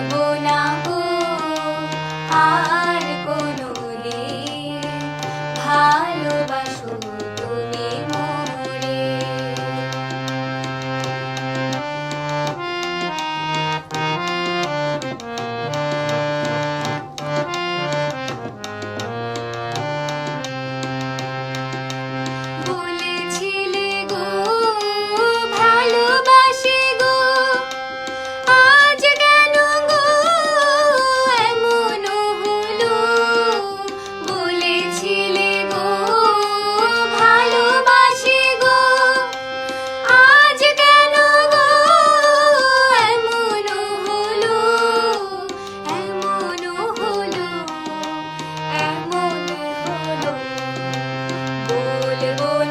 Ibu nanggu.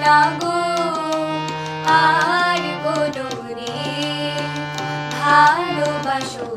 না গো আর রে ভালোবাসো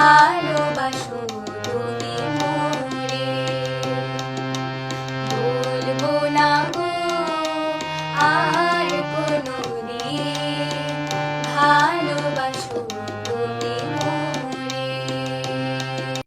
Hallelujah.